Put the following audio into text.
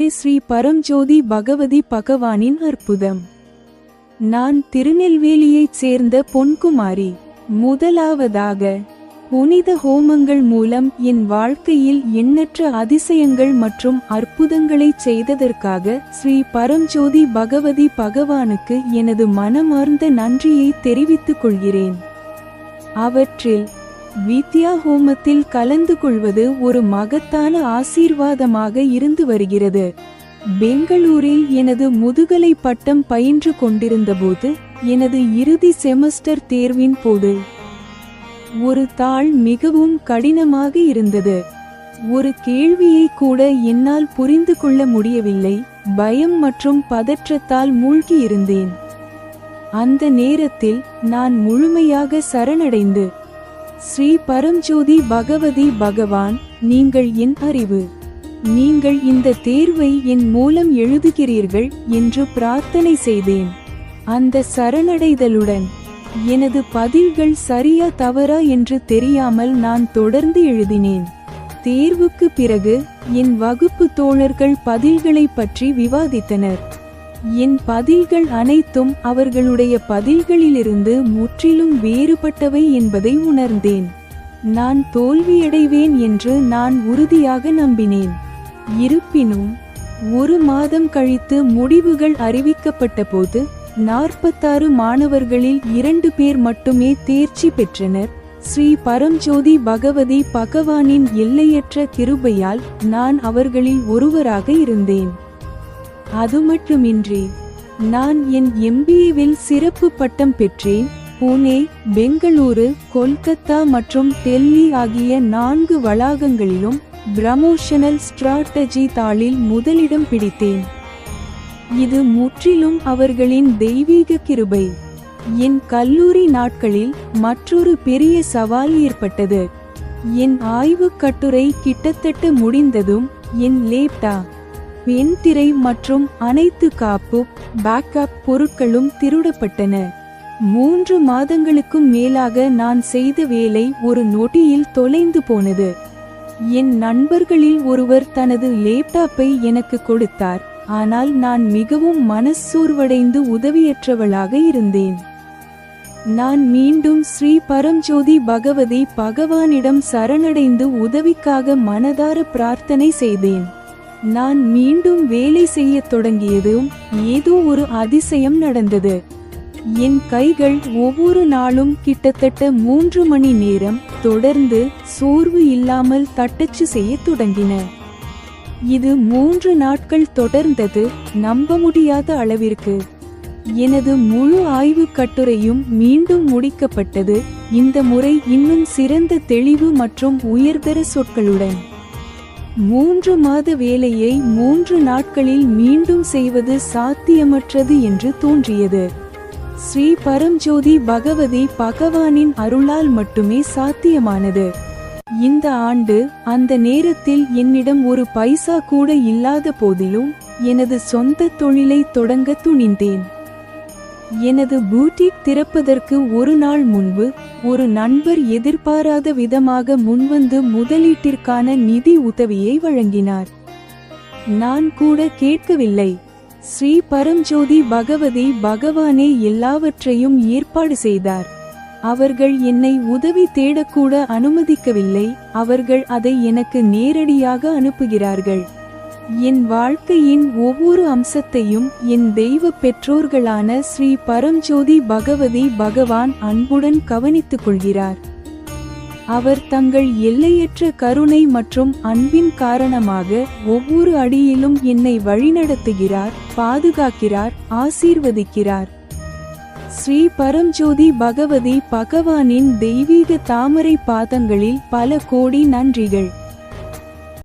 ஸ்ரீ பரம்ஜோதி பகவதி பகவானின் அற்புதம். நான் திருநெல்வேலியைச் சேர்ந்த பொன்குமாரி முதலாவதாக புனித ஹோமங்கள் மூலம் என் வாழ்க்கையில் எண்ணற்ற அதிசயங்கள் மற்றும் அற்புதங்களை செய்ததற்காக ஸ்ரீ பரம்ஜோதி பகவதி பகவானுக்கு எனது மனமார்ந்த நன்றியை தெரிவித்துக் கொள்கிறேன். அவற்றில் வித்யா ஹோமத்தில் கலந்து கொள்வது ஒரு மகத்தான ஆசீர்வாதமாக இருந்து வருகிறது. பெங்களூரில் எனது முதுகலை பட்டம் பயின்று கொண்டிருந்தபோது எனது இறுதி செமஸ்டர் தேர்வின் போது ஒரு தாள் மிகவும் கடினமாக இருந்தது. ஒரு கேள்வியை கூட என்னால் புரிந்து கொள்ள முடியவில்லை பயம் மற்றும் பதற்றத்தால் மூழ்கியிருந்தேன் அந்த நேரத்தில் நான் முழுமையாக சரணடைந்து ஸ்ரீ பரம்ஜோதி பகவதி பகவான் நீங்கள் என் அறிவு. நீங்கள் இந்த தேர்வை என் மூலம் எழுதுகிறீர்கள் என்று பிரார்த்தனை செய்தேன். அந்த சரணடைதலுடன் எனது பதில்கள் சரியா தவறா என்று தெரியாமல் நான் தொடர்ந்து எழுதினேன். தேர்வுக்கு பிறகு என் வகுப்பு தோழர்கள் பதில்களைப் பற்றி விவாதித்தனர். என் பதில்கள் அனைத்தும் அவர்களுடைய பதில்களிலிருந்து முற்றிலும் வேறுபட்டவை என்பதை உணர்ந்தேன். நான் தோல்வியடைவேன் என்று நான் உறுதியாக நம்பினேன். இருப்பினும் ஒரு மாதம் கழித்து முடிவுகள் அறிவிக்கப்பட்டபோது நாற்பத்தாறு மாணவர்களில் இரண்டு பேர் மட்டுமே தேர்ச்சி பெற்றனர். ஸ்ரீ பரம்ஜோதி பகவதி பகவானின் எல்லையற்ற கிருபையால் நான் அவர்களில் ஒருவராக இருந்தேன். அது மட்டுமின்றி நான் என் எம்பிஏவில் சிறப்பு பட்டம் பெற்றேன் புனே பெங்களூரு கொல்கத்தா மற்றும் டெல்லி ஆகிய நான்கு வளாகங்களிலும் பிரமோஷனல் ஸ்ட்ராட்டஜி தாளில் முதலிடம் பிடித்தேன். இது முற்றிலும் அவர்களின் தெய்வீக கிருபை. என் கல்லூரி நாட்களில் மற்றொரு பெரிய சவால் ஏற்பட்டது. என் ஆய்வுக் கட்டுரை கிட்டத்தட்ட முடிந்ததும் என் லேப்டா வெண்திரை மற்றும் அனைத்து காப்பு பேக்கப் பொருட்களும் திருடப்பட்டன. மூன்று மாதங்களுக்கும் மேலாக நான் செய்த வேலை ஒரு நொடியில் தொலைந்து போனது. என் நண்பர்களில் ஒருவர் தனது லேப்டாப்பை எனக்கு கொடுத்தார். ஆனால் நான் மிகவும் மனச்சோர்வடைந்து உதவியற்றவளாக இருந்தேன். நான் மீண்டும் ஸ்ரீ பரம்ஜோதி பகவதி பகவானிடம் சரணடைந்து உதவிக்காக மனதார பிரார்த்தனை செய்தேன். நான் மீண்டும் வேலை செய்யத் தொடங்கியதும் ஏதோ ஒரு அதிசயம் நடந்தது. என் கைகள் ஒவ்வொரு நாளும் கிட்டத்தட்ட மூன்று மணி நேரம் தொடர்ந்து சோர்வு இல்லாமல் தட்டச்சு செய்யத் தொடங்கின. இது மூன்று நாட்கள் தொடர்ந்தது நம்ப முடியாத அளவிற்கு. எனது முழு ஆய்வுக் கட்டுரையும் மீண்டும் முடிக்கப்பட்டது இந்த முறை இன்னும் சிறந்த தெளிவு மற்றும் உயர்தர சொற்களுடன். மூன்று மாத வேலையை மூன்று நாட்களில் மீண்டும் செய்வது சாத்தியமற்றது என்று தோன்றியது. ஸ்ரீ பரம்ஜோதி பகவதி பகவானின் அருளால் மட்டுமே சாத்தியமானது. இந்த ஆண்டு அந்த நேரத்தில் என்னிடம் ஒரு பைசா கூட இல்லாத போதிலும் எனது சொந்த தொழிலை தொடங்க துணிந்தேன். எனது பூட்டிக் திறப்பதற்கு ஒரு நாள் முன்பு ஒரு நண்பர் எதிர்பாராத விதமாக முன்வந்து முதலீட்டிற்கான நிதி உதவியை வழங்கினார். நான் கூட கேட்கவில்லை. ஸ்ரீ பரம்ஜோதி பகவதி பகவானே எல்லாவற்றையும் ஏற்பாடு செய்தார். அவர்கள் என்னை உதவி தேடக்கூட அனுமதிக்கவில்லை. அவர்கள் அதை எனக்கு நேரடியாக அனுப்புகிறார்கள். என் வாழ்க்கையின் ஒவ்வொரு அம்சத்தையும் என் தெய்வ பெற்றோர்களான ஸ்ரீ பரம்ஜோதி பகவதி பகவான் அன்புடன் கவனித்துக் கொள்கிறார். அவர் தங்கள் எல்லையற்ற கருணை மற்றும் அன்பின் காரணமாக ஒவ்வொரு அடியிலும் என்னை வழிநடத்துகிறார் பாதுகாக்கிறார் ஆசீர்வதிக்கிறார். ஸ்ரீ பரம்ஜோதி பகவதி பகவானின் தெய்வீக தாமரை பாதங்களில் பல கோடி நன்றிகள்.